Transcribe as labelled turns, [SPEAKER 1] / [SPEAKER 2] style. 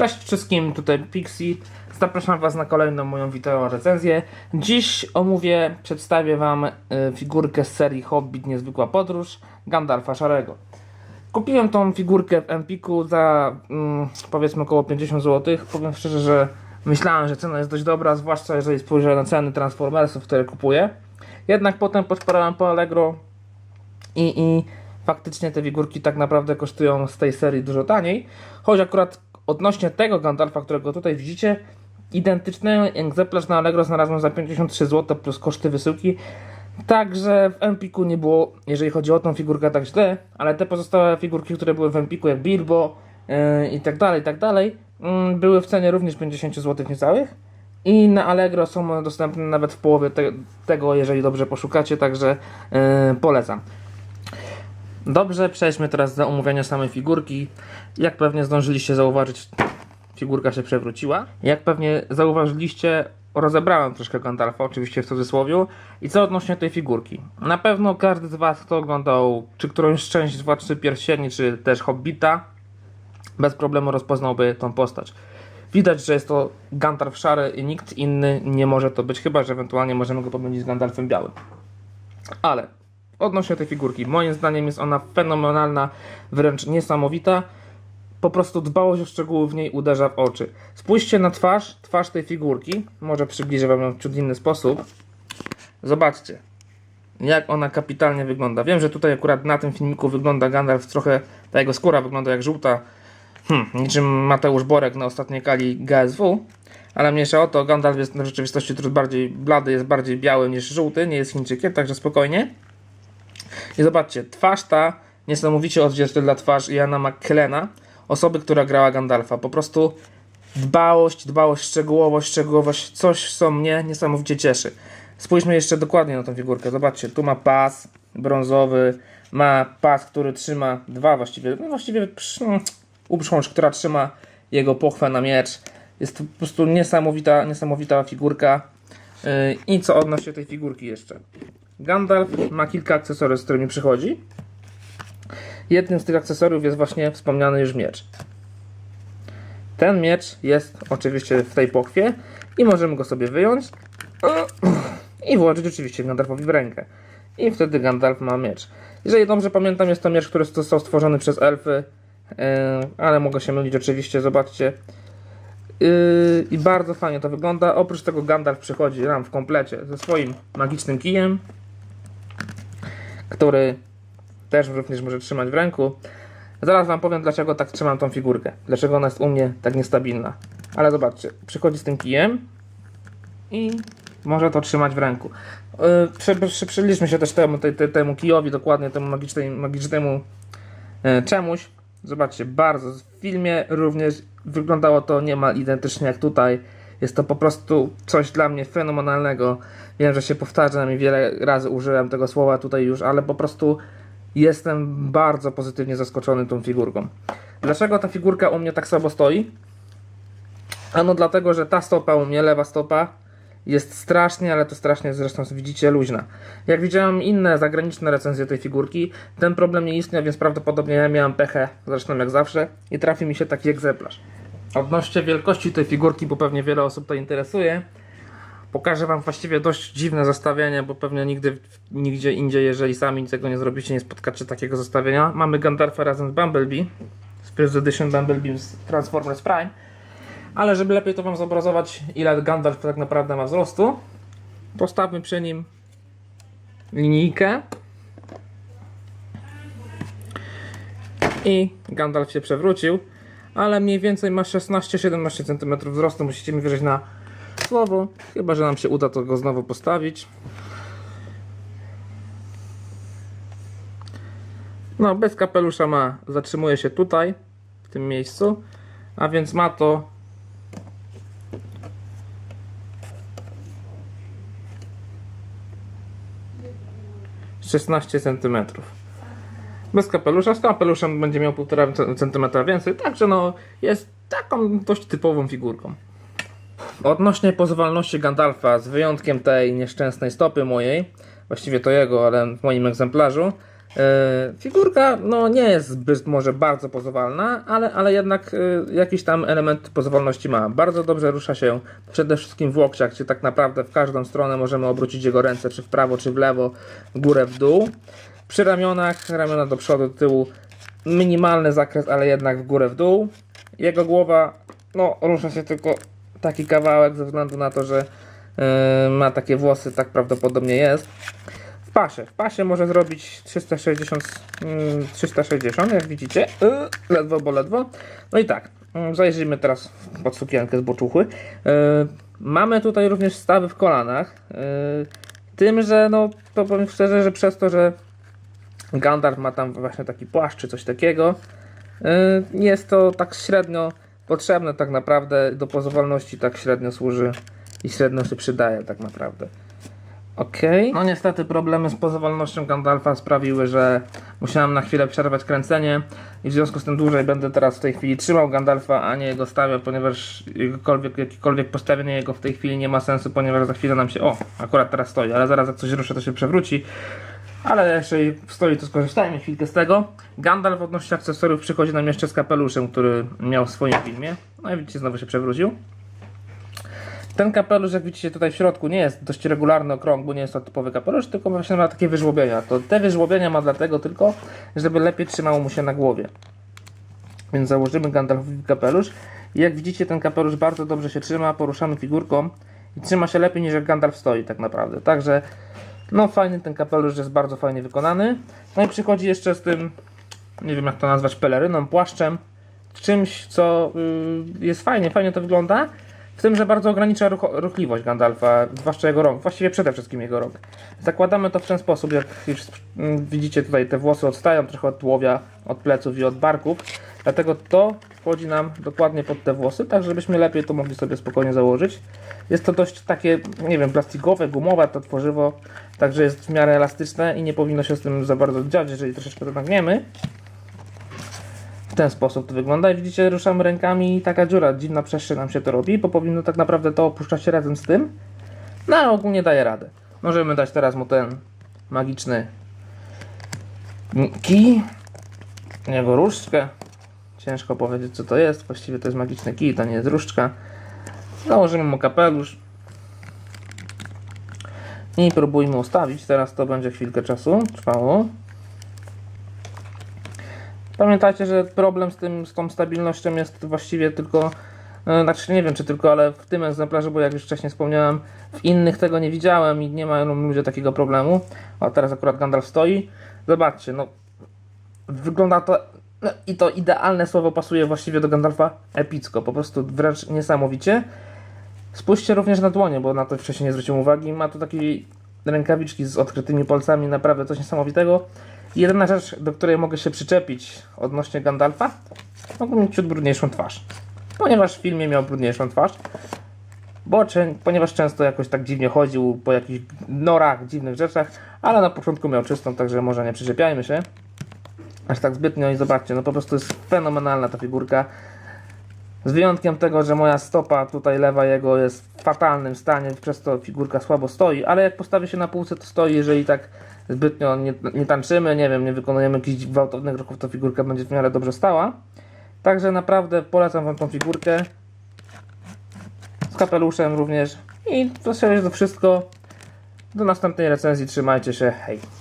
[SPEAKER 1] Cześć wszystkim, tutaj Pixie. Zapraszam Was na kolejną moją wideo recenzję. Dziś omówię, przedstawię Wam y, figurkę z serii Hobbit Niezwykła Podróż Gandalfa Szarego. Kupiłem tą figurkę w Empiku za mm, powiedzmy około 50 zł. Powiem szczerze, że myślałem, że cena jest dość dobra, zwłaszcza jeżeli spojrzę na ceny Transformersów, które kupuję. Jednak potem poszparałem po Allegro i, i faktycznie te figurki tak naprawdę kosztują z tej serii dużo taniej. Choć akurat odnośnie tego Gandalfa, którego tutaj widzicie, identyczny egzemplarz na Allegro znalazłem za 53 zł plus koszty wysyłki. Także w Empiku nie było, jeżeli chodzi o tą figurkę, tak źle, ale te pozostałe figurki, które były w Empiku, jak Bilbo yy, i tak dalej, i tak dalej, yy, były w cenie również 50 zł niecałych. I na Allegro są dostępne nawet w połowie te, tego, jeżeli dobrze poszukacie, także yy, polecam. Dobrze, przejdźmy teraz do omówienia samej figurki. Jak pewnie zdążyliście zauważyć, figurka się przewróciła. Jak pewnie zauważyliście, rozebrałem troszkę Gandalfa, oczywiście w cudzysłowie. I co odnośnie tej figurki? Na pewno każdy z Was, kto oglądał czy którąś część z Władcy Pierścieni, czy też Hobbita, bez problemu rozpoznałby tą postać. Widać, że jest to Gandalf szary i nikt inny nie może to być, chyba że ewentualnie możemy go pomylić z Gandalfem białym. Ale odnośnie tej figurki, moim zdaniem jest ona fenomenalna, wręcz niesamowita. Po prostu dbałość o szczegóły w niej uderza w oczy. Spójrzcie na twarz, twarz tej figurki. Może przybliżę wam ją w ciut inny sposób. Zobaczcie, jak ona kapitalnie wygląda. Wiem, że tutaj akurat na tym filmiku wygląda Gandalf trochę, ta jego skóra wygląda jak żółta, hmm, niczym Mateusz Borek na ostatniej kali GSW. Ale mniejsza o to, Gandalf jest w rzeczywistości trochę bardziej blady, jest bardziej biały niż żółty, nie jest Chińczykiem, także spokojnie. I zobaczcie, twarz ta niesamowicie odzwierciedla twarz Jana McKellena, osoby, która grała Gandalfa. Po prostu dbałość, dbałość, szczegółowość, szczegółowość, coś co mnie niesamowicie cieszy. Spójrzmy jeszcze dokładnie na tą figurkę. Zobaczcie, tu ma pas brązowy, ma pas, który trzyma dwa właściwie, no właściwie uprząż, która trzyma jego pochwę na miecz. Jest to po prostu niesamowita, niesamowita figurka. Yy, I co odnośnie tej figurki jeszcze? Gandalf ma kilka akcesoriów, z którymi przychodzi. Jednym z tych akcesoriów jest właśnie wspomniany już miecz. Ten miecz jest oczywiście w tej pochwie i możemy go sobie wyjąć i włożyć oczywiście Gandalfowi w rękę. I wtedy Gandalf ma miecz. Jeżeli dobrze pamiętam, jest to miecz, który został stworzony przez elfy, yy, ale mogę się mylić oczywiście, zobaczcie. Yy, I bardzo fajnie to wygląda. Oprócz tego Gandalf przychodzi nam w komplecie ze swoim magicznym kijem, który też również może trzymać w ręku. Zaraz Wam powiem, dlaczego tak trzymam tą figurkę. Dlaczego ona jest u mnie tak niestabilna. Ale zobaczcie, przychodzi z tym kijem i może to trzymać w ręku. Yy, przy, przy, przybliżmy się też temu, te, te, temu kijowi, dokładnie temu magicznemu yy, czemuś. Zobaczcie, bardzo. W filmie również wyglądało to niemal identycznie jak tutaj. Jest to po prostu coś dla mnie fenomenalnego. Wiem, że się powtarzam i wiele razy użyłem tego słowa tutaj już, ale po prostu jestem bardzo pozytywnie zaskoczony tą figurką. Dlaczego ta figurka u mnie tak słabo stoi? Ano dlatego, że ta stopa u mnie, lewa stopa, jest strasznie, ale to strasznie zresztą widzicie luźna. Jak widziałem inne zagraniczne recenzje tej figurki, ten problem nie istniał, więc prawdopodobnie ja miałem pechę, zresztą jak zawsze, i trafi mi się taki egzemplarz. Odnośnie wielkości tej figurki, bo pewnie wiele osób to interesuje, pokażę Wam właściwie dość dziwne zestawienie, bo pewnie nigdy, nigdzie indziej, jeżeli sami tego nie zrobicie, nie spotkacie takiego zestawienia. Mamy Gandalfa razem z Bumblebee, z First Edition Bumblebee z Transformers Prime, ale żeby lepiej to Wam zobrazować, ile Gandalf tak naprawdę ma wzrostu, postawmy przy nim linijkę. I Gandalf się przewrócił, ale mniej więcej ma 16-17 cm wzrostu, musicie mi wierzyć na słowo, chyba że nam się uda to go znowu postawić. No, bez kapelusza ma, zatrzymuje się tutaj, w tym miejscu, a więc ma to szesnaście centymetrów. Bez kapelusza, z kapeluszem będzie miał 1,5 cm więcej, także no jest taką dość typową figurką. Odnośnie pozwalności Gandalfa, z wyjątkiem tej nieszczęsnej stopy mojej, właściwie to jego, ale w moim egzemplarzu, E, figurka no nie jest zbyt może bardzo pozowalna, ale, ale jednak e, jakiś tam element pozowalności ma. Bardzo dobrze rusza się przede wszystkim w łokciach, gdzie tak naprawdę w każdą stronę możemy obrócić jego ręce, czy w prawo, czy w lewo, w górę, w dół. Przy ramionach, ramiona do przodu, do tyłu, minimalny zakres, ale jednak w górę, w dół. Jego głowa, no rusza się tylko taki kawałek ze względu na to, że e, ma takie włosy, tak prawdopodobnie jest. W pasie. W pasie może zrobić 360, mm, 360 jak widzicie. Yy, ledwo, bo ledwo. No i tak, mm, zajrzyjmy teraz pod sukienkę z boczuchy. Yy, mamy tutaj również stawy w kolanach. Yy, tym, że no, to powiem szczerze, że przez to, że Gandalf ma tam właśnie taki płaszcz czy coś takiego, yy, jest to tak średnio potrzebne tak naprawdę do pozowalności tak średnio służy i średnio się przydaje tak naprawdę. Okej. No niestety problemy z pozowalnością Gandalfa sprawiły, że musiałem na chwilę przerwać kręcenie i w związku z tym dłużej będę teraz w tej chwili trzymał Gandalfa, a nie jego stawiał, ponieważ jakiekolwiek, jakiekolwiek postawienie jego w tej chwili nie ma sensu, ponieważ za chwilę nam się... O, akurat teraz stoi, ale zaraz jak coś ruszę to się przewróci. Ale jeśli stoi to skorzystajmy chwilkę z tego. Gandalf odnośnie akcesoriów przychodzi nam jeszcze z kapeluszem, który miał w swoim filmie. No i widzicie, znowu się przewrócił. Ten kapelusz, jak widzicie tutaj w środku, nie jest dość regularny, okrągły, nie jest to typowy kapelusz, tylko właśnie ma takie wyżłobienia. To te wyżłobienia ma dlatego tylko, żeby lepiej trzymało mu się na głowie. Więc założymy Gandalfowi kapelusz. I jak widzicie, ten kapelusz bardzo dobrze się trzyma, poruszamy figurką i trzyma się lepiej niż jak Gandalf stoi tak naprawdę. Także, no fajny ten kapelusz jest bardzo fajnie wykonany. No i przychodzi jeszcze z tym, nie wiem jak to nazwać, peleryną, płaszczem, czymś, co y, jest fajnie, fajnie to wygląda. W tym, że bardzo ogranicza ruch ruchliwość Gandalfa, zwłaszcza jego rąk, właściwie przede wszystkim jego rąk. Zakładamy to w ten sposób, jak już mm, widzicie tutaj te włosy odstają trochę od tułowia, od pleców i od barków, dlatego to wchodzi nam dokładnie pod te włosy, tak żebyśmy lepiej to mogli sobie spokojnie założyć. Jest to dość takie, nie wiem, plastikowe, gumowe to tworzywo, także jest w miarę elastyczne i nie powinno się z tym za bardzo dziać, jeżeli troszeczkę to nagniemy. W ten sposób to wygląda i widzicie, ruszamy rękami i taka dziura, dziwna przestrzeń nam się to robi, bo powinno tak naprawdę to opuszczać się razem z tym. No ale ogólnie daje radę. Możemy dać teraz mu ten magiczny kij, jego różdżkę. Ciężko powiedzieć co to jest, właściwie to jest magiczny kij, to nie jest różdżka. Założymy mu kapelusz. I próbujmy ustawić, teraz to będzie chwilkę czasu trwało. Pamiętajcie, że problem z, tym, z tą stabilnością jest właściwie tylko, e, znaczy nie wiem czy tylko, ale w tym egzemplarzu, bo jak już wcześniej wspomniałem, w innych tego nie widziałem i nie mają ludzie takiego problemu. A teraz akurat Gandalf stoi. Zobaczcie, no wygląda to no, i to idealne słowo pasuje właściwie do Gandalfa epicko, po prostu wręcz niesamowicie. Spójrzcie również na dłonie, bo na to wcześniej nie zwróciłem uwagi. Ma tu takie rękawiczki z odkrytymi palcami, naprawdę coś niesamowitego. Jedyna rzecz, do której mogę się przyczepić odnośnie Gandalfa, mogę mieć ciut brudniejszą twarz. Ponieważ w filmie miał brudniejszą twarz, bo, ponieważ często jakoś tak dziwnie chodził po jakichś norach, dziwnych rzeczach, ale na początku miał czystą, także może nie przyczepiajmy się aż tak zbytnio i zobaczcie, no po prostu jest fenomenalna ta figurka. Z wyjątkiem tego, że moja stopa tutaj lewa jego jest w fatalnym stanie, przez to figurka słabo stoi, ale jak postawi się na półce to stoi, jeżeli tak zbytnio nie, nie tańczymy, nie wiem, nie wykonujemy jakichś gwałtownych ruchów, to figurka będzie w miarę dobrze stała. Także naprawdę polecam Wam tą figurkę. Z kapeluszem również. I to jest to wszystko. Do następnej recenzji, trzymajcie się, hej.